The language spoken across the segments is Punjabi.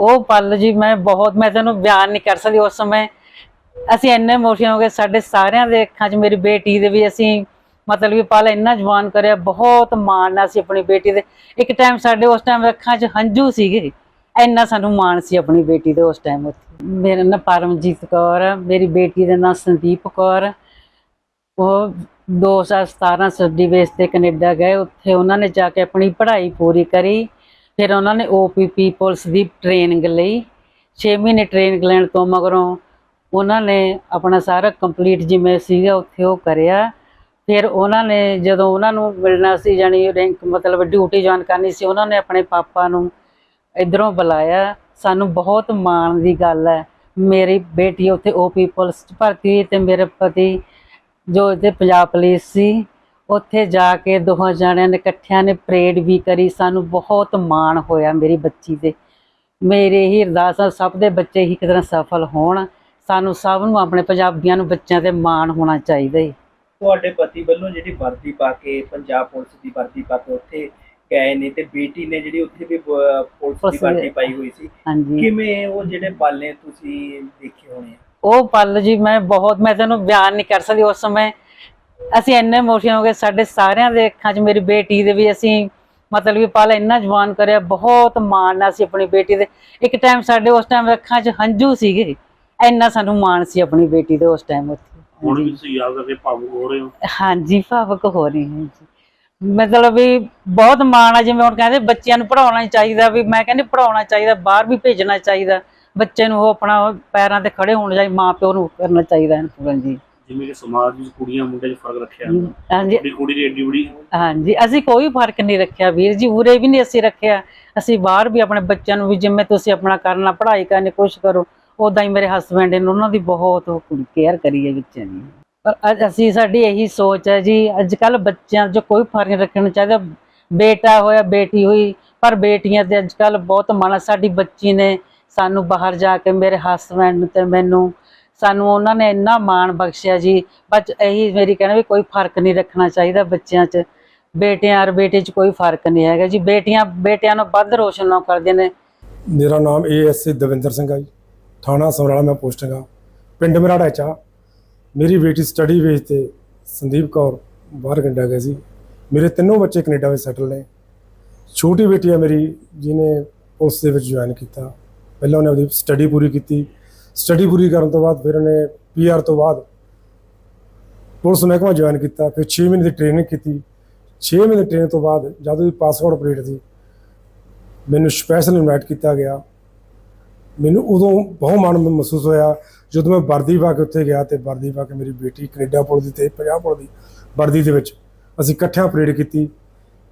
ਉਹ ਪਲ ਜੀ ਮੈਂ ਬਹੁਤ ਮੈਂ ਤੈਨੂੰ ਬਿਆਨ ਨਹੀਂ ਕਰ ਸਕਦੀ ਉਸ ਸਮੇਂ। ਅਸੀਂ ਇੰਨੇ ਇਮੋਸ਼ਨਲ ਹੋ ਗਏ ਸਾਡੇ ਸਾਰਿਆਂ ਦੇ ਅੱਖਾਂ 'ਚ ਮੇਰੀ ਬੇਟੀ ਦੇ ਵੀ ਅਸੀਂ ਮਤਲਬ ਵੀ ਪਲ ਇੰਨਾ ਜਵਾਨ ਕਰਿਆ ਬਹੁਤ ਮਾਣ ਨਾਲ ਸੀ ਆਪਣੀ ਬੇਟੀ ਦੇ। ਇੱਕ ਟਾਈਮ ਸਾਡੇ ਉਸ ਟਾਈਮ ਅੱਖਾਂ 'ਚ ਹੰਝੂ ਸੀਗੇ ਇੰਨਾ ਸਾਨੂੰ ਮਾਣ ਸੀ ਆਪਣੀ ਬੇਟੀ ਦੇ ਉਸ ਟਾਈਮ ਉੱਤੇ ਮੇਰਾ ਨਾਂ ਪਰਮਜੀਤ ਕੌਰ ਆ, ਮੇਰੀ ਬੇਟੀ ਦਾ ਨਾਂ ਸੰਦੀਪ ਕੌਰ ਉਹ 2017 ਸੱਦੀ ਬੇਸ ਤੇ ਕੈਨੇਡਾ ਗਏ ਉੱਥੇ ਉਹਨਾਂ ਨੇ ਜਾ ਕੇ ਆਪਣੀ ਪੜ੍ਹਾਈ ਪੂਰੀ ਕਰੀ। ਫਿਰ ਉਹਨਾਂ ਨੇ ਓਪੀਪੀ ਪੁਲਿਸ ਦੀ ਟ੍ਰੇਨਿੰਗ ਲਈ 6 ਮਹੀਨੇ ਟ੍ਰੇਨਿੰਗ ਲੈਣ ਤੋਂ ਮਗਰੋਂ ਉਹਨਾਂ ਨੇ ਆਪਣਾ ਸਾਰਾ ਕੰਪਲੀਟ ਜਿਵੇਂ ਸੀਗਾ ਉੱਥੇ ਉਹ ਕਰਿਆ। ਫਿਰ ਉਹਨਾਂ ਨੇ ਜਦੋਂ ਉਹਨਾਂ ਨੂੰ ਮਿਲਣਾ ਸੀ ਜਾਨੀ ਰੈਂਕ ਮਤਲਬ ਡਿਊਟੀ ਜੁਆਇਨ ਕਰਨੀ ਸੀ, ਉਹਨਾਂ ਨੇ ਆਪਣੇ ਪਾਪਾ ਨੂੰ ਇਧਰੋਂ ਬੁਲਾਇਆ। ਸਾਨੂੰ ਬਹੁਤ ਮਾਣ ਦੀ ਗੱਲ ਹੈ। ਮੇਰੀ ਬੇਟੀ ਉੱਥੇ ਓਪੀ ਪੁਲਿਸ ਚ ਭਰਤੀ ਹੋਈ ਤੇ ਮੇਰੇ ਪਤੀ ਜੋ ਇੱਥੇ ਪੰਜਾਬ ਪੁਲਿਸ ਸੀ ਉੱਥੇ ਜਾ ਕੇ ਦੋਹਾਂ ਜਣਿਆਂ ਨੇ ਇਕੱਠਿਆਂ ਨੇ ਪਰੇਡ ਵੀ ਕਰੀ ਸਾਨੂੰ ਬਹੁਤ ਮਾਣ ਹੋਇਆ ਮੇਰੀ ਬੱਚੀ ਤੇ ਮੇਰੇ ਹੀ ਅਰਦਾਸ ਆ ਸਭ ਦੇ ਬੱਚੇ ਹੀ ਤਰ੍ਹਾਂ ਸਫਲ ਹੋਣ। ਸਾਨੂੰ ਸਭ ਨੂੰ ਆਪਣੇ ਪੰਜਾਬੀਆਂ ਨੂੰ ਬੱਚਿਆਂ ਤੇ ਮਾਣ ਹੋਣਾ ਚਾਹੀਦਾ ਹੈ ਤੁਹਾਡੇ ਪਤੀ ਵੱਲੋਂ ਜਿਹੜੀ ਵਰਦੀ ਪਾ ਕੇ ਪੰਜਾਬ ਪੁਲਿਸ ਦੀ ਵਰਦੀ ਪਾ ਕੇ ਉੱਥੇ ਗਏ ਨੇ ਤੇ ਬੇਟੀ ਨੇ ਜਿਹੜੀ ਉੱਥੇ ਵੀ ਪੁਲਿਸ ਦੀ ਦੇ- ਵਰਦੀ ਪਾਈ ਹੋਈ ਸੀ। ਹਾਂਜੀ। ਕਿਵੇਂ ਉਹ ਜਿਹੜੇ ਪਲ ਤੁਸੀਂ ਦੇਖੇ ਹੋਣੇ? ਉਹ ਪਲ ਜੀ ਮੈਂ ਬਹੁਤ ਮੈਂ ਤੈਨੂੰ ਬਿਆਨ ਨਹੀਂ ਕਰ ਸਕਦੀ ਉਸ ਸਮੇਂ ਅਸੀਂ ਇੰਨੇ ਇਮੋਸ਼ਨਲ ਹੋ ਗਏ ਸਾਡੇ ਸਾਰਿਆਂ ਦੇ ਅੱਖਾਂ 'ਚ ਮੇਰੀ ਬੇਟੀ ਦੇ ਵੀ ਅਸੀਂ ਮਤਲਬ ਵੀ ਪਲ ਇੰਨਾ ਜਵਾਨ ਕਰਿਆ ਬਹੁਤ ਮਾਣ ਨਾਲ ਸੀ ਆਪਣੀ ਬੇਟੀ ਦੇ ਇੱਕ ਟਾਈਮ ਸਾਡੇ ਉਸ ਟਾਈਮ ਅੱਖਾਂ 'ਚ ਹੰਝੂ ਸੀਗੇ ਇੰਨਾ ਸਾਨੂੰ ਮਾਣ ਸੀ ਆਪਣੀ ਬੇਟੀ ਦੇ ਉਸ ਟਾਈਮ ਉੱਥੇ। ਹੁਣ ਵੀ ਤੁਸੀਂ ਯਾਦ ਕਰਕੇ ਭਾਵੁਕ ਹੋ ਰਹੇ ਹੋ? ਹਾਂਜੀ ਭਾਵਕ ਹੋ ਰਹੀ ਹਾਂ ਜੀ। ਮਤਲਬ ਵੀ ਬਹੁਤ ਮਾਣ ਆ ਜਿਵੇਂ ਹੁਣ ਕਹਿੰਦੇ ਬੱਚਿਆਂ ਨੂੰ ਪੜਾਉਣਾ ਚਾਹੀਦਾ ਵੀ ਮੈਂ ਕਹਿੰਦੀ ਪੜਾਉਣਾ ਚਾਹੀਦਾ ਬਾਹਰ ਵੀ ਭੇਜਣਾ ਚਾਹੀਦਾ ਬੱਚੇ ਨੂੰ ਉਹ ਆਪਣਾ ਪੈਰਾਂ ਤੇ ਖੜੇ ਹੋਣ ਚਾਹੀਦਾ ਮਾਂ ਪਿਓ ਨੂੰ ਕਰਨਾ ਚਾਹੀਦਾ ਹੈ ਪੂਰਨ ਜੀ। ਜਿਵੇਂ ਕਿ ਸਮਾਜ ਵਿੱਚ ਕੁੜੀਆਂ ਮੁੰਡਿਆਂ 'ਚ ਫ਼ਰਕ ਰੱਖਿਆ ਹਾਂਜੀ। ਕੁੜੀ ਕੁੜੀ ਦੀ ਏਡੀ ਬੜੀ ਹਾਂਜੀ ਅਸੀਂ ਕੋਈ ਫ਼ਰਕ ਨਹੀਂ ਰੱਖਿਆ ਵੀਰ ਜੀ ਉਰੇ ਵੀ ਨਹੀਂ ਅਸੀਂ ਰੱਖਿਆ। ਅਸੀਂ ਬਾਹਰ ਵੀ ਆਪਣੇ ਬੱਚਿਆਂ ਨੂੰ ਵੀ ਜਿਵੇਂ ਤੁਸੀਂ ਆਪਣਾ ਕਰਨਾ ਪੜ੍ਹਾਈ ਕਰਨੀ ਕੋਸ਼ਿਸ਼ ਕਰੋ ਉਦਾਂ ਹੀ ਮੇਰੇ ਹਸਬੰਡ ਨੇ ਉਹਨਾਂ ਦੀ ਬਹੁਤ ਕੇਅਰ ਕਰੀ ਹੈ ਬੱਚਿਆਂ ਦੀ। ਪਰ ਅੱਜ ਅਸੀਂ ਸਾਡੀ ਇਹੀ ਸੋਚ ਹੈ ਜੀ ਅੱਜ ਕੱਲ ਬੱਚਿਆਂ 'ਚ ਕੋਈ ਫ਼ਰਕ ਨਹੀਂ ਰੱਖਣਾ ਚਾਹੀਦਾ। ਬੇਟਾ ਹੋਇਆ ਬੇਟੀ ਹੋਈ ਪਰ ਬੇਟੀਆਂ ਤੇ ਅੱਜ ਕੱਲ ਬਹੁਤ ਮਾਣਾ ਸਾਡੀ ਬੱਚੀ ਨੇ ਸਾਨੂੰ ਬਾਹਰ ਜਾ ਕੇ ਮੇਰੇ ਹਸਬੰਡ ਤੇ ਮੈਨੂੰ ਸਾਨੂੰ ਉਹਨਾਂ ਨੇ ਇੰਨਾ ਮਾਣ ਬਖਸ਼ਿਆ ਜੀ। ਬਸ ਇਹੀ ਮੇਰੀ ਕਹਿਣਾ ਵੀ ਕੋਈ ਫ਼ਰਕ ਨਹੀਂ ਰੱਖਣਾ ਚਾਹੀਦਾ ਬੱਚਿਆਂ 'ਚ। ਬੇਟਿਆਂ ਔਰ ਬੇਟੇ 'ਚ ਕੋਈ ਫ਼ਰਕ ਨਹੀਂ ਹੈਗਾ ਜੀ। ਬੇਟੀਆਂ, ਬੇਟਿਆਂ ਨੂੰ ਵੱਧ ਰੋਸ਼ਨ ਨਾ ਕਰਦੀਆਂ ਨੇ। ਮੇਰਾ ਨਾਮ ਏਐਸਏ ਦਵਿੰਦਰ ਸਿੰਘ ਹੈ ਜੀ। ਥਾਣਾ ਸਮਰਾਲਾ ਮੈਂ ਪੋਸਟਿੰਗ ਆ। ਪਿੰਡ ਮਰਾੜਾ ਚਾ ਮੇਰੀ ਬੇਟੀ ਸਟੱਡੀ ਵੇਸ ਤੇ ਸੰਦੀਪ ਕੌਰ ਬਾਹਰ ਕੈਨੇਡਾ ਗਏ ਸੀ। ਮੇਰੇ ਤਿੰਨੋਂ ਬੱਚੇ ਕੈਨੇਡਾ ਵਿੱਚ ਸੈਟਲ ਨੇ। ਛੋਟੀ ਬੇਟੀ ਆ ਮੇਰੀ, ਜਿਹਨੇ ਪੁਲਿਸ ਦੇ ਵਿੱਚ ਜੁਆਇਨ ਕੀਤਾ। ਪਹਿਲਾਂ ਉਹਨੇ ਆਪਣੀ ਸਟੱਡੀ ਪੂਰੀ ਕੀਤੀ। ਸਟੱਡੀ ਪੂਰੀ ਕਰਨ ਤੋਂ ਬਾਅਦ ਫਿਰ ਉਹਨੇ ਪੀਆਰ ਤੋਂ ਬਾਅਦ ਪੁਲਿਸ ਮਹਿਕਮਾ ਜੁਆਇਨ ਕੀਤਾ, ਫਿਰ 6 ਮਹੀਨੇ ਦੀ ਟ੍ਰੇਨਿੰਗ ਕੀਤੀ। 6 ਮਹੀਨੇ ਦੀ ਟ੍ਰੇਨਿੰਗ ਤੋਂ ਬਾਅਦ ਜਦੋਂ ਉਹਦੀ ਪਾਸਪੋਰਟ ਅਪਡੇਟ ਸੀ, ਮੈਨੂੰ ਸਪੈਸ਼ਲ ਇਨਵਾਈਟ ਕੀਤਾ ਗਿਆ। ਮੈਨੂੰ ਉਦੋਂ ਬਹੁਤ ਮਾਣ ਮਹਿਸੂਸ ਹੋਇਆ, ਜਦੋਂ ਮੈਂ ਵਰਦੀ ਪਾ ਕੇ ਉੱਥੇ ਗਿਆ ਤੇ ਵਰਦੀ ਪਾ ਕੇ ਮੇਰੀ ਬੇਟੀ ਕੈਨੇਡਾ ਪੁਲਿਸ ਦੀ ਤੇ ਪੰਜਾਬ ਪੁਲਿਸ ਦੀ ਵਰਦੀ ਦੇ ਵਿੱਚ ਅਸੀਂ ਇਕੱਠਿਆਂ ਪਰੇਡ ਕੀਤੀ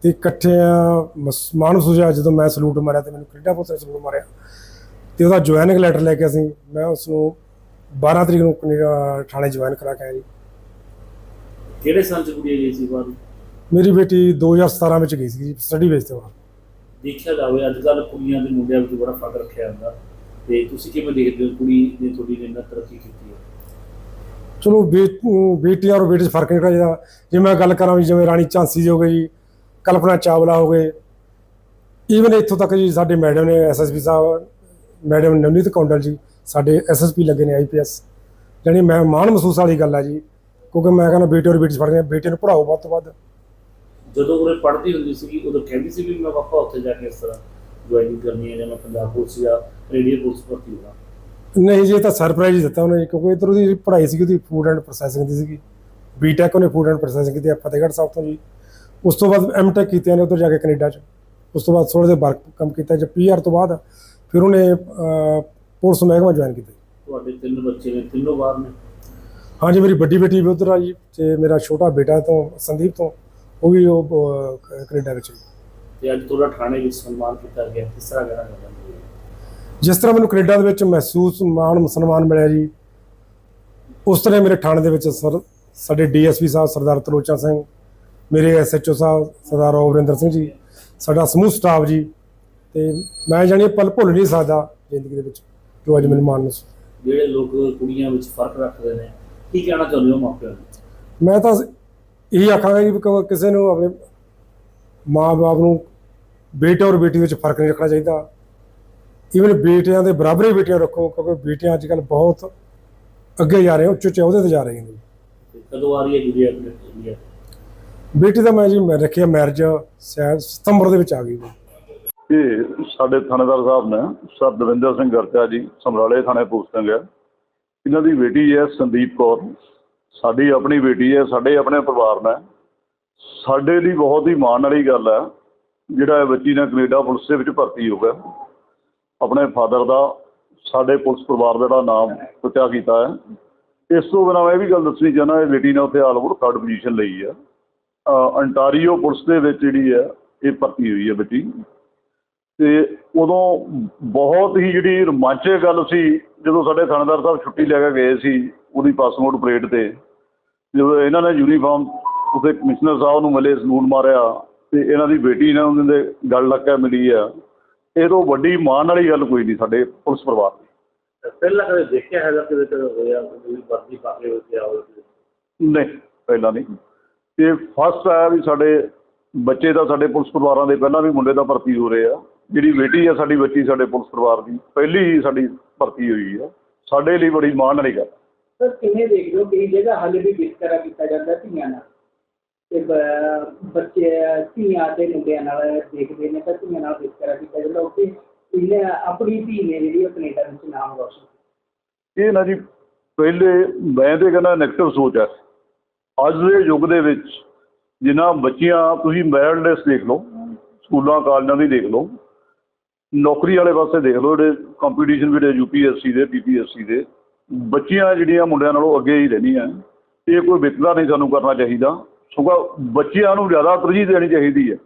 ਤੇ ਇਕੱਠਿਆਂ ਮਸ- ਮਾਣ ਮਹਿਸੂਸ ਹੋਇਆ ਜਦੋਂ ਮੈਂ ਸਲੂਟ ਮਾਰਿਆ ਤੇ ਮੈਨੂੰ ਕੈਨੇਡਾ ਪੁਲਿਸ ਨੇ ਸਲੂਟ ਮਾਰਿਆ। ਤੇ ਉਹਦਾ ਜੁਆਇਨਿੰਗ ਲੈਟਰ ਲੈ ਕੇ ਅਸੀਂ ਮੈਂ ਉਸ ਨੂੰ 12 ਤਰੀਕ ਨੂੰ ਕੈਨੇਡਾ ਥਾਣੇ ਜੁਆਇਨ ਕਰਾ ਕੇ ਆਇਆ ਜੀ। ਕਿਹੜੇ ਸਾਲ 'ਚ ਕੁੜੀ ਗਈ ਸੀ ਬਾਹਰ? ਮੇਰੀ ਬੇਟੀ 2017 ਵਿੱਚ ਗਈ ਸੀ ਸਟੱਡੀ ਬੇਸ ਤੇ ਬਾਹਰ। ਦੇਖਿਆ ਜਾਵੇ ਅੱਜ ਕੱਲ ਕੁੜੀਆਂ ਤੇ ਮੁੰਡਿਆਂ ਵਿੱਚ ਬੜਾ ਫ਼ਰਕ ਰੱਖਿਆ ਜਾਂਦਾ। ਤੇ ਤੁਸੀਂ ਕਿਵੇਂ ਦੇਖਦੇ ਹੋ ਕੁੜੀ ਨੇ ਤੁਹਾਡੀ ਨੇ ਇੰਨਾ ਤਰੱਕੀ ਕੀਤੀ ਹੈ? ਚਲੋ ਬੇਟੀਆਂ ਔਰ ਬੇਟੇ 'ਚ ਫ਼ਰਕ ਨਹੀਂ ਰੱਖਣਾ ਚਾਹੀਦਾ ਜੇ ਮੈਂ ਗੱਲ ਕਰਾਂ ਵੀ ਜਿਵੇਂ ਰਾਣੀ ਝਾਂਸੀ ਜੀ ਹੋ ਗਈ ਕਲਪਨਾ ਚਾਵਲਾ ਹੋ ਗਏ ਈਵਨ ਇੱਥੋਂ ਤੱਕ ਜੀ ਸਾਡੇ ਮੈਡਮ ਨੇ ਐਸਐਸਪੀ ਸਾਹਿਬ ਮੈਡਮ ਨਵਨੀਤ ਕੌਂਡਲ ਜੀ ਸਾਡੇ ਐਸਐਸਪੀ ਲੱਗੇ ਨੇ ਆਈਪੀਐਸ ਜਾਣੀ ਮੈਂ ਮਾਣ ਮਹਿਸੂਸ ਵਾਲੀ ਗੱਲ ਆ ਜੀ ਕਿਉਂਕਿ ਮੈਂ ਕਹਿੰਦਾ ਬੇਟੇ ਔਰ ਬੇਟੀ ਫ਼ਰਕ ਨਹੀਂ ਬੇਟੇ ਨੂੰ ਪੜਾਓ ਵੱਧ ਤੋਂ ਵੱਧ। ਜਦੋਂ ਉਹ ਪੜ੍ਹਦੀ ਹੁੰਦੀ ਸੀ ਉਦੋਂ ਕਹਿੰਦੀ ਸੀ ਵੀ ਮੈਂ ਪਾਪਾ ਉੱਥੇ ਜਾ ਕੇ ਇਸ ਤਰ੍ਹਾਂ ਜੁਆਇਨਿੰਗ ਕਰਨੀ ਹੈ ਜਾਂ ਮੈਂ ਪੰਜਾਬ ਪੁਲਿਸ ਜਾਂ ਕੈਨੇਡੀਅਨ ਪੁਲਿਸ ਭਰਤੀ ਹੋਣਾ ਨਹੀਂ ਜੀ ਇਹ ਤਾਂ ਸਰਪ੍ਰਾਈਜ਼ ਹੀ ਦਿੱਤਾ ਉਹਨੇ ਜੀ, ਕਿਉਂਕਿ ਇੱਧਰ ਉਹਦੀ ਪੜ੍ਹਾਈ ਸੀ ਉਹਦੀ ਫੂਡ ਐਂਡ ਪ੍ਰੋਸੈਸਿੰਗ ਦੀ ਸੀਗੀ। ਬੀਟੈਕ ਉਹਨੇ ਫੂਡ ਐਂਡ ਪ੍ਰੋਸੈਸਿੰਗ ਕੀਤੀ ਆ ਫਤਿਹਗੜ੍ਹ ਸਾਹਿਬ ਤੋਂ ਜੀ। ਉਸ ਤੋਂ ਬਾਅਦ ਐਮਟੈਕ ਕੀਤੀਆਂ ਨੇ ਉੱਧਰ ਜਾ ਕੇ ਕੈਨੇਡਾ 'ਚ। ਉਸ ਤੋਂ ਬਾਅਦ ਥੋੜ੍ਹਾ ਜਿਹਾ ਵਰਕ ਕੰਮ ਕੀਤਾ ਜਦ ਪੀਆਰ ਤੋਂ ਬਾਅਦ ਫਿਰ ਉਹਨੇ ਅਹ, ਪੁਲਿਸ ਮਹਿਕਮਾ ਜੁਆਇਨ ਕੀਤਾ ਤੁਹਾਡੇ ਤਿੰਨ ਬੱਚੇ ਨੇ ਤਿੰਨੋਂ ਬਾਹਰ ਨੇ? ਹਾਂਜੀ ਮੇਰੀ ਵੱਡੀ ਬੇਟੀ ਵੀ ਉੱਧਰ ਆ ਜੀ ਤੇ ਮੇਰਾ ਛੋਟਾ ਬੇਟਾ ਤੋਂ ਸੰਦੀਪ ਤੋਂ ਉਹ ਵੀ ਉਹ ਅਹ, ਕ- ਕੈਨੇਡਾ ਵਿੱਚ ਜੀ। ਤੇ ਅੱਜ ਤੁਹਾਡਾ ਥਾਣੇ ਵਿੱਚ ਸਨਮਾਨ ਕੀਤਾ ਗਿਆ ਕਿਸ ਤਰ੍ਹਾਂ ਚਾਹੁੰਦੇ ਹੋ? ਜਿਸ ਤਰ੍ਹਾਂ ਮੈਨੂੰ ਕੈਨੇਡਾ ਦੇ ਵਿੱਚ ਮਹਿਸੂਸ ਮਾਣ ਸਨਮਾਨ ਮਿਲਿਆ ਜੀ ਉਸ ਤਰ੍ਹਾਂ ਮੇਰੇ ਥਾਣੇ ਦੇ ਵਿੱਚ ਸਰ ਸਾਡੇ ਡੀਐਸਪੀ ਸਾਹਿਬ ਸਰਦਾਰ ਤਲੋਚਾ ਸਿੰਘ ਮੇਰੇ ਐਸਐਚਓ ਸਾਹਿਬ ਸਰਦਾਰ ਰੋਵਰਿੰਦਰ ਸਿੰਘ ਜੀ ਸਾਡਾ ਸਮੂਹ ਸਟਾਫ ਜੀ ਤੇ ਮੈਂ ਜਾਣੀ ਪਲ ਭੁੱਲ ਨਹੀਂ ਸਕਦਾ ਜ਼ਿੰਦਗੀ ਦੇ ਵਿੱਚ ਜੋ ਅੱਜ ਮੈਨੂੰ ਮਾਣ ਜਿਹੜੇ ਲੋਕ ਕੁੜੀਆਂ ਵਿੱਚ ਫ਼ਰਕ ਰੱਖਦੇ ਨੇ ਕੀ ਕਹਿਣਾ ਚਾਹੁੰਦੇ ਹੋ ਮਾਪਿਆਂ ਨੂੰ? ਮੈਂ ਤਾਂ ਇਹੀ ਆਖਾਂਗਾ ਜੀ ਕਿਸੇ ਨੂੰ ਆਪਣੇ ਮਾਂ-ਬਾਪ ਨੂੰ ਬੇਟੇ ਔਰ ਬੇਟੀ ਵਿੱਚ ਫ਼ਰਕ ਨਹੀਂ ਰੱਖਣਾ ਚਾਹੀਦਾ। ਈਵਨ ਬੇਟਿਆਂ ਦੇ ਬਰਾਬਰ ਹੀ ਬੇਟੀਆਂ ਰੱਖੋ ਕਿਉਂਕਿ ਬੇਟੀਆਂ ਅੱਜ ਕੱਲ੍ਹ ਬਹੁਤ ਅੱਗੇ ਜਾ ਰਹੇ ਉੱਚ ਉੱਚ ਅਹੁਦੇ ਤੇ ਜਾ ਰਹੀਆਂ ਨੇ। ਕਦੋਂ ਆ ਰਹੀ ਹੈ ਗੁੜੀਆ ਆਪਣੇ ਬੇਟੀ ਦਾ ਮੈਂ ਜੀ ਮੈਂ ਰੱਖਿਆ ਮੈਰਿਜ ਸਤੰਬਰ ਦੇ ਵਿੱਚ ਆ ਗਈ। ਇਹ ਸਾਡੇ ਥਾਣੇਦਾਰ ਸਾਹਿਬ ਨੇ ਸਰ ਦਵਿੰਦਰ ਸਿੰਘ ਗਰਚਾ ਜੀ ਸਮਰਾਲੇ ਥਾਣੇ ਪੋਸਟਿੰਗ ਹੈ ਇਹਨਾਂ ਦੀ ਬੇਟੀ ਹੈ ਸੰਦੀਪ ਕੌਰ। ਸਾਡੀ ਆਪਣੀ ਬੇਟੀ ਹੈ, ਸਾਡੇ ਆਪਣੇ ਪਰਿਵਾਰ ਨੇ। ਸਾਡੇ ਲਈ ਬਹੁਤ ਹੀ ਮਾਣ ਵਾਲੀ ਗੱਲ ਹੈ, ਜਿਹੜਾ ਇਹ ਬੱਚੀ ਨੇ ਕੈਨੇਡਾ ਪੁਲਿਸ ਦੇ ਵਿੱਚ ਭਰਤੀ ਹੋ ਗਿਆ। ਆਪਣੇ ਫਾਦਰ ਦਾ, ਸਾਡੇ ਪੁਲਿਸ ਪਰਿਵਾਰ ਦਾ ਜਿਹੜਾ ਨਾਮ ਉੱਚਾ ਕੀਤਾ ਹੈ। ਇਸ ਤੋਂ ਬਿਨਾਂ ਮੈਂ ਇਹ ਵੀ ਗੱਲ ਦੱਸਣੀ ਚਾਹੁੰਦਾ, ਇਹ ਬੇਟੀ ਨੇ ਉੱਥੇ ਆਲ ਥਰਡ ਪੋਜੀਸ਼ਨ ਲਈ ਹੈ। ਅੰਟਾਰੀਓ ਪੁਲਿਸ ਦੇ ਵਿੱਚ ਜਿਹੜੀ ਹੈ, ਇਹ ਭਰਤੀ ਹੋਈ ਹੈ ਬੱਚੀ। ਤੇ ਉਦੋਂ ਬਹੁਤ ਹੀ ਜਿਹੜੀ ਰੋਮਾਂਚਕ ਗੱਲ ਸੀ ਜਦੋਂ ਸਾਡੇ ਥਾਣੇਦਾਰ ਸਾਹਿਬ ਛੁੱਟੀ ਲੈ ਕੇ ਗਏ ਸੀ ਉਹਦੀ ਪਾਸਪੋਰਟ ਪਰੇਡ ਤੇ ਜਦੋਂ ਇਹਨਾਂ ਨੇ ਯੂਨੀਫਾਰਮ ਉਹਦੇ ਕਮਿਸ਼ਨਰ ਸਾਹਿਬ ਨੂੰ ਮਿਲੇ ਸਲੂਟ ਮਾਰਿਆ ਤੇ ਇਹਨਾਂ ਦੀ ਬੇਟੀ ਨੇ ਉਹਨਾਂ ਦੇ ਗੱਲ ਲੱਗ ਕੇ ਮਿਲੀ ਆ। ਇਹ ਤੋਂ ਵੱਡੀ ਮਾਣ ਵਾਲੀ ਗੱਲ ਕੋਈ ਨਹੀਂ ਸਾਡੇ ਪੁਲਿਸ ਪਰਿਵਾਰ ਦੀ। ਪਹਿਲਾਂ ਕਦੇ ਦੇਖਿਆ ਹੈਗਾ ਕਿਤੇ ਕਦੇ ਹੋਇਆ ਕੋਈ ਵਰਦੀ ਪਾ ਕੇ ਉੱਥੇ ਆਓ ਨਹੀਂ ਪਹਿਲਾਂ ਨਹੀਂ। ਇਹ ਫਸਟ ਹੈ ਵੀ ਸਾਡੇ ਬੱਚੇ ਦਾ ਸਾਡੇ ਪੁਲਿਸ ਪਰਿਵਾਰਾਂ ਦੇ ਪਹਿਲਾਂ ਵੀ ਮੁੰਡੇ ਦਾ ਭਰਤੀ ਹੋ ਰਹੇ ਆ। ਜਿਹੜੀ ਬੇਟੀ ਆ ਸਾਡੀ ਬੱਚੀ ਸਾਡੇ ਪੁਲਿਸ ਪਰਿਵਾਰ ਦੀ ਪਹਿਲੀ ਹੀ ਸਾਡੀ ਭਰਤੀ ਹੋਈ ਆ। ਸਾਡੇ ਲਈ ਬੜੀ ਮਾਣ ਵਾਲੀ ਗੱਲ। ਸਰ ਕਿਵੇਂ ਦੇਖ ਲਓ ਕਈ ਜਗ੍ਹਾ ਹਾਲੇ ਵੀ ਵਿਤਕਰਾ ਕੀਤਾ ਜਾਂਦਾ ਧੀਆਂ ਨਾਲ? ਤੇ ਬੱਚੇ ਧੀਆਂ ਤੇ ਮੁੰਡਿਆਂ ਨਾਲ ਦੇਖਦੇ ਨੇ ਤਾਂ ਧੀਆਂ ਨਾਲ ਵਿਤਕਰਾ ਕੀਤਾ ਜਾਂਦਾ? ਉੱਥੇ ਇਹਨੇ ਆਪਣੀ ਧੀ ਨੇ ਜਿਹੜੀ ਕੈਨੇਡਾ ਵਿੱਚ ਨਾਮ ਰੋਸ਼ਨ। ਇਹ ਨਾ ਜੀ ਪਹਿਲੇ ਮੈਂ ਤੇ ਕਹਿੰਦਾ ਨੈਗੇਟਿਵ ਸੋਚ ਹੈ ਅੱਜ ਦੇ ਯੁੱਗ ਦੇ ਵਿੱਚ ਜਿਨ੍ਹਾਂ ਬੱਚੀਆਂ ਤੁਸੀਂ ਮੈਰਿਡ ਲਿਸਟ ਦੇਖ ਲਓ ਸਕੂਲਾਂ ਕਾਲਜਾਂ ਦੀ ਦੇਖ ਲਓ ਨੌਕਰੀ ਵਾਲੇ ਪਾਸੇ ਦੇਖ ਲਓ, ਜਿਹੜੇ ਕੰਪੀਟੀਸ਼ਨ ਵੀ ਜਿਹੜੇ ਯੂਪੀਐਸਸੀ ਦੇ ਪੀਪੀਐਸਸੀ ਦੇ, ਬੱਚੀਆਂ ਜਿਹੜੀਆਂ ਮੁੰਡਿਆਂ ਨਾਲੋਂ ਅੱਗੇ ਹੀ ਰਹਿੰਦੀਆਂ ਇਹ ਕੋਈ ਵਿਤਕਰਾ ਨਹੀਂ ਸਾਨੂੰ ਕਰਨਾ ਚਾਹੀਦਾ। ਸਗੋਂ ਬੱਚਿਆਂ ਨੂੰ ਜ਼ਿਆਦਾ ਤਰਜੀਹ ਦੇਣੀ ਚਾਹੀਦੀ ਹੈ।